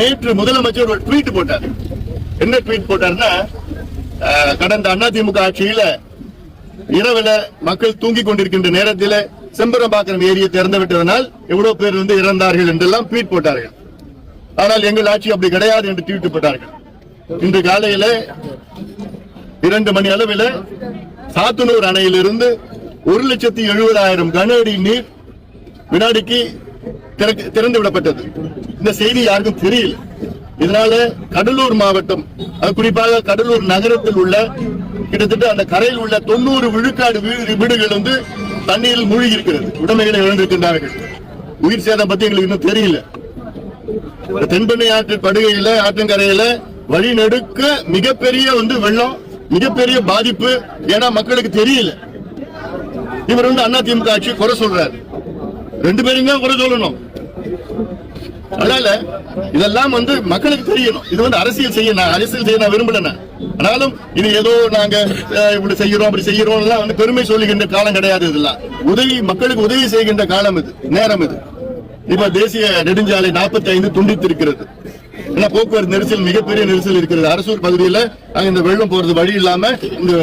நேற்று முதலமைச்சர் ஒரு ட்வீட் போட்டார். என்ன ட்வீட் போட்டார்னா கடந்த அதிமுக ஆட்சியில இரவுல மக்கள் தூங்கிக் கொண்டிருக்கின்ற நேரத்தில் செம்பரம்பாக்கம் ஏரியை திறந்து விட்டதனால் எவ்வளவு பேர் வந்து இறந்தார்கள் என்றெல்லாம் ட்வீட் போட்டார்கள். ஆனால் எங்கள் ஆட்சி அப்படி கிடையாது என்று ட்வீட் போட்டார்கள். இன்று காலையில இரண்டு மணி அளவில் சாத்தனூர் அணையிலிருந்து ஒரு லட்சத்தி எழுபதாயிரம் கன அடி நீர் வினாடிக்கு திறந்து விடப்பட்டது. இந்த செய்தி யாருக்கும் தெரியல. இதனால கடலூர் மாவட்டம் அது குறிப்பாக கடலூர் நகரத்தில் உள்ள கிட்டத்தட்ட அந்த கரையில் உள்ள தொண்ணூறு விழுக்காடு வீடு- வீடுகள் வந்து தண்ணீரில் மூழ்கி இருக்கிறது உடமைகளை இழந்திருக்கின்றார்கள். உயிர் சேதம் பத்தி எங்களுக்கு இன்னும் தெரியல. இந்த தென்பெண்ணை ஆற்று படுகையில ஆற்றங்கரையில வழிநடுக்க மிகப்பெரிய வந்து வெள்ளம் மிகப்பெரிய பாதிப்பு ஏன்னா மக்களுக்கு தெரியல. இவர் வந்து அதிமுக ஆட்சி குறை சொல்றாரு. ரெண்டு பேரும் தான் குறை சொல்லணும். அதனால இதெல்லாம் வந்து மக்களுக்கு தெரியணும். இது வந்து அரசியல் செய்ய நான் அரசியல் செய்ய நான் விரும்பல ஆனாலும் இது ஏதோ நாங்க இப்படி செய்யறோம் அப்படி செய்யறோம் எல்லாம் வந்து பெருமை சொல்லுகின்ற காலம் கிடையாது இதெல்லாம். உதவி மக்களுக்கு உதவி செய்கின்ற காலம் இது நேரம் இது. இப்ப தேசிய நெடுஞ்சாலை 45 ஐந்து துண்டித்திருக்கிறது. ஏன்னா போக்குவரத்து நெரிசல் மிகப்பெரிய நெரிசல் இருக்கிறது. அரசூர் பகுதியில் அங்க இந்த வெள்ளம் போறது வழி இல்லாம இந்த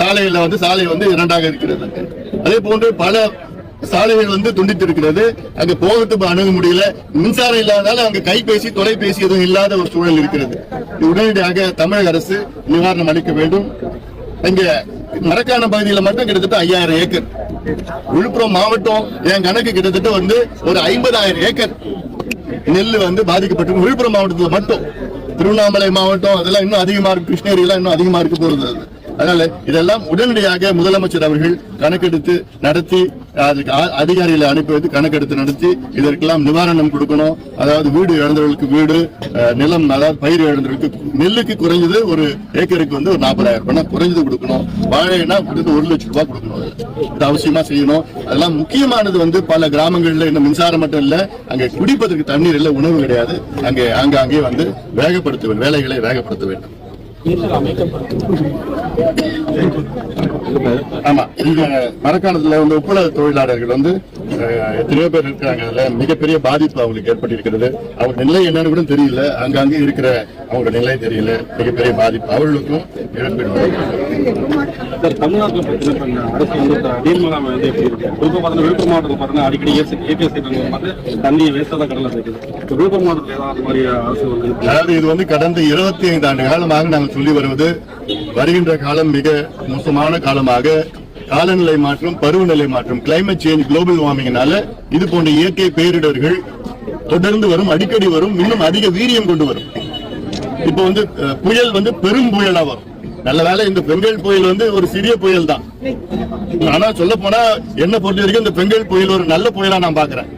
சாலையில வந்து சாலை வந்து இரண்டாக இருக்கிறது. அதே போன்று பல சாலைகள் வந்து துண்டித்து இருக்கிறது அங்க போகிறதுக்கு அணுக முடியல. மின்சாரம் இல்லாதனால அங்க கைபேசி தொலைபேசி எதுவும் இல்லாத ஒரு சூழல் இருக்கிறது. உடனடியாக தமிழக அரசு நிவாரணம் அளிக்க வேண்டும். இங்க மரக்கான பகுதியில மட்டும் கிட்டத்தட்ட ஐயாயிரம் ஏக்கர். விழுப்புரம் மாவட்டம் என் கணக்கு கிட்டத்தட்ட வந்து ஒரு ஐம்பதாயிரம் ஏக்கர். நெல் வந்து பாதிக்கப்பட்டு விழுப்புரம் மாவட்டத்துல மட்டும். திருவண்ணாமலை மாவட்டம் அதெல்லாம் இன்னும் அதிகமா இருக்கு. கிருஷ்ணகிரி எல்லாம் இன்னும் அதிகமா இருக்கு போறது அதனால இதெல்லாம் உடனடியாக முதலமைச்சர் அவர்கள் கணக்கெடுத்து நடத்தி அதுக்கு அதிகாரிகளை அனுப்பி வைத்து கணக்கெடுத்து நடத்தி இதற்கெல்லாம் நிவாரணம் கொடுக்கணும். அதாவது வீடு இழந்தவர்களுக்கு வீடு அஹ், நிலம் அதாவது பயிர் இழந்தவர்களுக்கு நெல்லுக்கு குறைஞ்சது ஒரு ஏக்கருக்கு வந்து ஒரு நாற்பதாயிரம் ரூபாய் குறைஞ்சது கொடுக்கணும். வாழைனா கிட்டத்தட்ட ஒரு லட்சம் ரூபாய் கொடுக்கணும். இது அவசியமா செய்யணும். அதெல்லாம் முக்கியமானது வந்து பல கிராமங்கள்ல இன்னும் மின்சாரம் மட்டும் இல்ல அங்க குடிப்பதற்கு தண்ணீர் இல்ல உணவு கிடையாது. அங்கே ஆங்காங்கே வந்து வேகப்படுத்த வேண்டும் வேலைகளை வேகப்படுத்த வேண்டும். Literalmente é para tudo. ஆமா இந்த மரக்காணத்துல வந்து உப்பள தொழிலாளர்கள் வந்து எத்தனையோ பேர் இருக்காங்க அதுல மிகப்பெரிய பாதிப்பு அவங்களுக்கு ஏற்பட்டிருக்கிறது. அவங்க நிலை என்னன்னு கூட தெரியல. அங்கங்க இருக்கிற அவங்க நிலை தெரியல. மிகப்பெரிய பாதிப்பு அவர்களுக்கும் இழப்பீடு தமிழ்நாட்டில் பார்த்தீங்கன்னா அரசு வந்து வந்து எப்படி இருக்கு? பார்த்தீங்கன்னா விழுப்புரம் மாவட்டத்தில் பார்த்தீங்கன்னா அடிக்கடி ஏபிஎஸ் வந்து தண்ணி வேஸ்ட்டாக தான் கடலில் சேர்க்குது இப்போ விழுப்புரம் மாவட்டத்தில் ஏதாவது அந்த மாதிரி அரசு வந்து இருக்கு? அதாவது இது வந்து கடந்த இருபத்தி ஐந்து ஆண்டு காலமாக நாங்கள் சொல்லி வருவது வருகின்ற காலம் மிக மோசமான காலமாக காலநிலை மாற்றம் பருவநிலை மாற்றம் கிளைமேட் சேஞ்ச் குளோபல் வார்மிங்னால இது போன்ற இயற்கை பேரிடர்கள் தொடர்ந்து வரும் அடிக்கடி வரும் இன்னும் அதிக வீரியம் கொண்டு வரும். இப்போ வந்து புயல் வந்து பெரும் புயலா வரும். நல்ல வேலை இந்த பெங்கல் புயல் வந்து ஒரு சிறிய புயல் தான். ஆனா சொல்ல போனா என்ன பொறுத்த வரைக்கும் இந்த பெங்கல் புயல் ஒரு நல்ல புயலா நான் பாக்குறேன்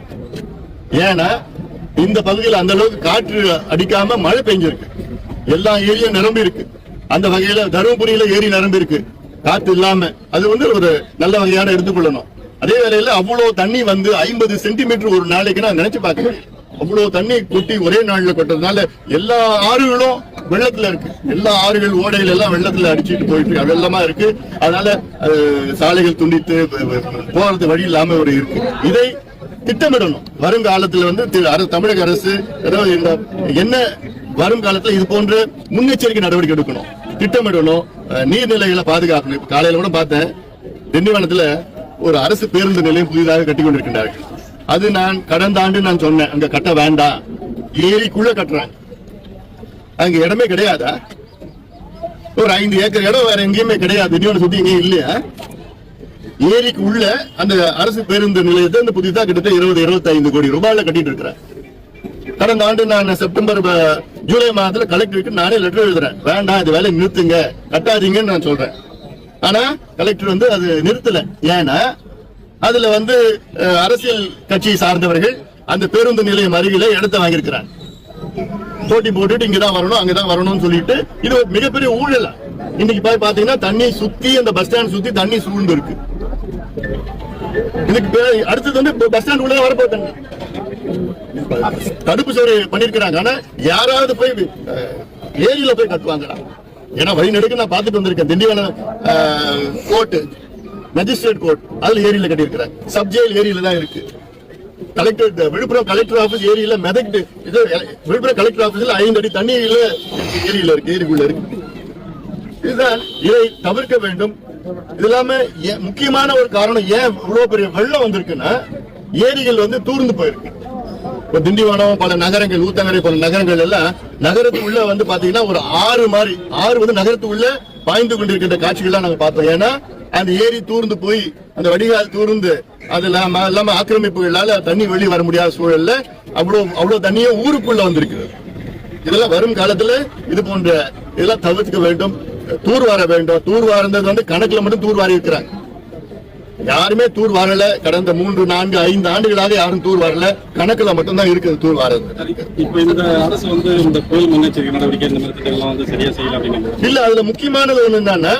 ஏன்னா இந்த பகுதியில் அந்த அளவுக்கு காற்று அடிக்காம மழை பெஞ்சிருக்கு. எல்லா ஏரியும் நிரம்பி இருக்கு அந்த வகையில தருமபுரியில ஏரி நிரம்பி இருக்கு. காற்று இல்லாம. அது வந்து ஒரு நல்ல வகையான எடுத்துக்கொள்ளணும். அதே வேளையில அவ்வளவு தண்ணி வந்து ஐம்பது சென்டிமீட்டர் ஒரு நாளைக்கு நான் நினைச்சு பார்க்கிறேன் அவ்வளவு தண்ணி கொட்டி ஒரே நாள்ல கொட்டதுனால எல்லா ஆறுகளும் வெள்ளத்துல இருக்கு. எல்லா ஆறுகள் ஓடையில எல்லாம் வெள்ளத்துல அடிச்சிட்டு போயிட்டு வெள்ளமா இருக்கு. அதனால சாலைகள் துண்டித்து போறது வழி இல்லாம ஒரு இருக்கு. இதை திட்டமிடணும். வருங்காலத்துல வந்து தமிழக அரசு ஏதோ வரும் காலத்துல இது போன்ற முன்னெச்சரிக்கை நடவடிக்கை எடுக்கணும். திட்டமிடணும். நீர்நிலைகளை பாதுகாக்கணும். காலையில கூட பார்த்தேன் திண்டிவனத்துல ஒரு அரசு பேருந்து நிலையம் புதிதாக கட்டி கொண்டிருக்கின்றார்கள். அது நான் கடந்த ஆண்டு நான் சொன்னேன் அங்க கட்ட வேண்டாம். ஏரிக்குள்ள கட்டுறாங்க. அங்க இடமே கிடையாதா? ஒரு ஐந்து ஏக்கர் இடம் வேற எங்கேயுமே கிடையாது. திண்டிவனம் சுத்தி எங்கேயும் இல்லையா? ஏரிக்கு உள்ள அந்த அரசு பேருந்து நிலையத்தை இந்த புதிதா கிட்டத்தட்ட இருபது இருபத்தி ஐந்து கோடி ரூபாயில கட்டிட்டு இருக்கிறேன் கடந்த ஆண்டு நான் செப்டம்பர் ஜூலை மாதத்துல கலெக்டருக்கு நானே லெட்டர் எழுதுறேன். வேண்டாம் இது வேலையை நிறுத்துங்க. கட்டாதீங்கன்னு நான் சொல்றேன். ஆனா கலெக்டர் வந்து அது நிறுத்தல. ஏன்னா அதுல வந்து அரசியல் கட்சியை சார்ந்தவர்கள் அந்த பேருந்து நிலையம் அருகில இடத்தை வாங்கியிருக்கிறாங்க. போட்டி போட்டுட்டு இங்கதான் வரணும் அங்கதான் வரணும்னு சொல்லிட்டு இது ஒரு மிகப்பெரிய ஊழல். இன்னைக்கு போய் பாத்தீங்கன்னா தண்ணி சுத்தி அந்த பஸ் ஸ்டாண்ட் சுத்தி தண்ணி சூழ்ந்து இருக்கு. இதுக்கு அடுத்தது வந்து பஸ் ஸ்டாண்ட் உள்ள வரப்போ தண்ணி தடுப்பு சுவர் பண்ணிருக்கிறாங்க. ஆனா யாராவது போய் ஏரியில போய் கட்டுவாங்களா? ஏன்னா வழி நெடுக்க நான் பார்த்துட்டு வந்திருக்கேன். திண்டிவனம் கோர்ட் மேஜிஸ்ட்ரேட் கோர்ட் அதுல ஏரியில கட்டியிருக்கிறேன். சப் ஜெயில் ஏரியில தான் இருக்கு. கலெக்டர் விழுப்புரம் கலெக்டர் ஆபீஸ் ஏரியில மிதக்கிட்டு இது விழுப்புரம் கலெக்டர் ஆபீஸ்ல ஐந்து அடி தண்ணீர்ல ஏரியில இருக்கு ஏரிக்குள்ள இருக்கு. இதுதான் இதை தவிர்க்க வேண்டும். இது இல்லாம முக்கியமான ஒரு காரணம் ஏன் இவ்வளவு பெரிய வெள்ளம் வந்திருக்குன்னா ஏரிகள் வந்து தூர்ந்து போயிருக்கு. திண்டிவனம் பல நகரங்கள் ஊத்தங்கரை போல நகரங்கள் எல்லாம் நகரத்துக்குள்ள வந்து பாத்தீங்கன்னா ஒரு ஆறு மாதிரி ஆறு வந்து நகரத்துக்குள்ள பாய்ந்து கொண்டிருக்கின்ற காட்சிகள்லாம் நாங்க பார்த்தோம். ஏன்னா அந்த ஏரி தூர்ந்து போய் அந்த வடிகால் தூர்ந்து அது இல்லாம இல்லாம ஆக்கிரமிப்புகளால தண்ணி வெளியே வர முடியாத சூழல்ல அவ்வளவு அவ்வளவு தண்ணியும் ஊருக்குள்ள வந்திருக்குது. இதெல்லாம் வரும் காலத்துல இது போன்ற இதெல்லாம் தவிர்த்துக்க வேண்டும். தூர்வார வேண்டும். தூர் வாரது வந்து கணக்குல மட்டும் தூர் வாரி இருக்கிறாங்க யாருமே தூர் வாரல. கடந்த மூன்று நான்கு ஐந்து ஆண்டுகளாக யாரும் தூர் வரல. கணக்குல மட்டும்தான் இருக்குது தூர் வாரது. இப்ப இந்த அரசு வந்து இந்த புயல் முன்னெச்சரிக்கை நடவடிக்கை இந்த மாதிரி திட்டங்கள்லாம் வந்து சரியா செய்யல அப்படின்னு இல்ல அதுல முக்கியமானது ஒண்ணு என்னன்னா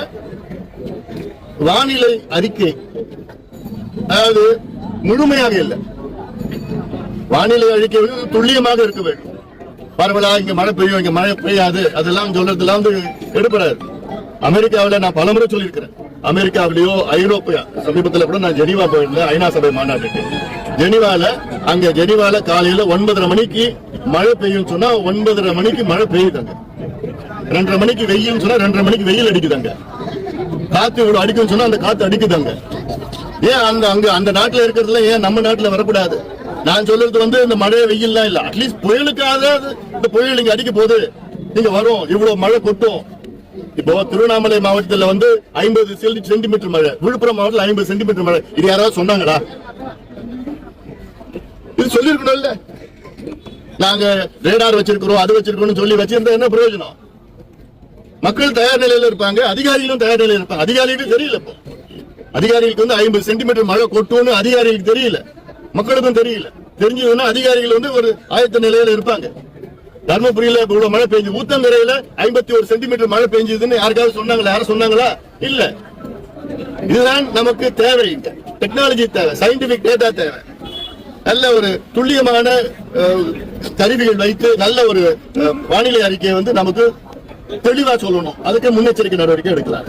வானிலை அறிக்கை. அதாவது முழுமையாக இல்லை. வானிலை அறிக்கை துல்லியமாக இருக்க வேண்டும். பரவலா இங்க மழை பெய்யும் இங்க மழை பெய்யாது. அதெல்லாம் சொல்றதுலாம் வந்து எடுபடாது அமெரிக்காவுல நான் பலமுறை சொல்லியிருக்கிறேன். அமெரிக்காவிலேயோ ஐரோப்பிய சமீபத்தில் கூட நான் ஜெனீவா போயிருந்தேன் ஐநா சபை மாநாட்டுக்கு. ஜெனீவால அங்க ஜெனீவால காலையில ஒன்பதரை மணிக்கு மழை பெய்யும் சொன்னா ஒன்பதரை மணிக்கு மழை பெய்யுதாங்க. ரெண்டரை மணிக்கு வெயில் சொன்னா ரெண்டரை மணிக்கு வெயில் அடிக்குதாங்க. காத்து இவ்வளவு அடிக்கும் சொன்னா அந்த காத்து அடிக்குதாங்க. ஏன் அந்த அங்க அந்த நாட்டுல இருக்கிறதுல ஏன் நம்ம நாட்டுல வரக்கூடாது? நான் சொல்றது வந்து இந்த மழை வெயில்லாம் இல்ல. அட்லீஸ்ட் புயலுக்காக இந்த புயல் இங்க அடிக்க போகுது. நீங்க வரும் இவ்வளவு மழை கொட்டும். இப்போ திருவண்ணாமலை மாவட்டத்துல வந்து ஐம்பது சென்டிமீட்டர் மழை. விழுப்புரம் மாவட்டத்தில் ஐம்பது சென்டிமீட்டர் மழை. இது யாராவது சொன்னாங்களா? இது இல்ல நாங்க ரேடார் வச்சிருக்கிறோம் அது வச்சிருக்கோம்னு சொல்லி வச்சிருந்தா என்ன பிரயோஜனம்? மக்கள் தயார் நிலையில இருப்பாங்க அதிகாரிகளும் தயார் நிலையில இருப்பாங்க. அதிகாரிகளுக்கு தெரியல இப்போ. அதிகாரிகளுக்கு வந்து ஐம்பது சென்டிமீட்டர் மழை கொட்டும்னு அதிகாரிகளுக்கு தெரியல. மக்களுக்கும் தெரியல. தெரிஞ்சதுன்னா அதிகாரிகள் வந்து ஒரு ஆயத்த நிலையில இருப்பாங்க. தர்மபுரியில இவ்வளவு மழை பெஞ்சு ஊத்தங்கரையில ஐம்பத்தி ஒரு சென்டிமீட்டர் மழை பெஞ்சதுன்னு யாருக்காவது சொன்னாங்களா? யாரும் சொன்னாங்களா? இல்ல. இதுதான் நமக்கு தேவை. டெக்னாலஜி தேவை. சயின்டிபிக் டேட்டா தேவை. நல்ல ஒரு துல்லியமான கருவிகள் வைத்து நல்ல ஒரு வானிலை அறிக்கையை வந்து நமக்கு தெளிவா சொல்லணும். அதுக்கு முன்னெச்சரிக்கை நடவடிக்கை எடுக்கலாம்.